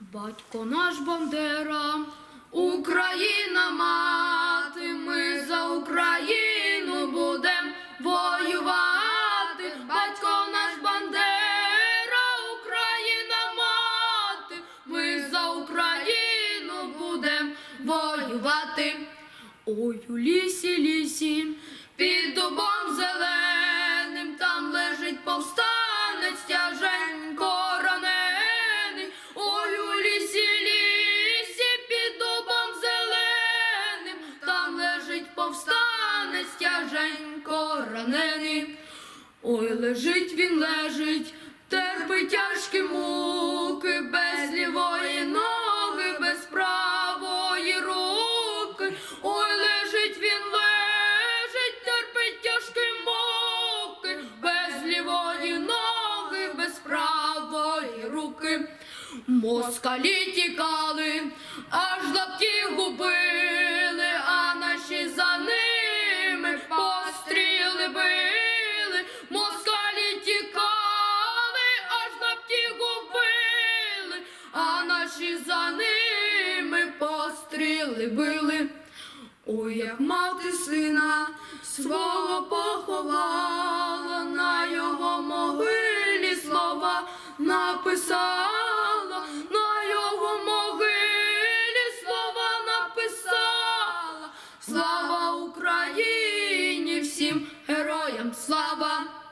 Батько наш Бандера, Україна мати, ми за Україну будем воювати. Батько наш Бандера, Україна мати, ми за Україну будем воювати. Ой, у лісі, лісі, тяженько. Ой, лежить він, лежить, терпить тяжкі муки, без лівої ноги, без правої руки. Ой, лежить він, лежить, терпить тяжкі муки, без лівої ноги, без правої руки. Москалі тікали, аж лапті били, били. Ой, як мати сина свого поховала, на його могилі слова написала, на його могилі слова написала, слава Україні всім героям слава.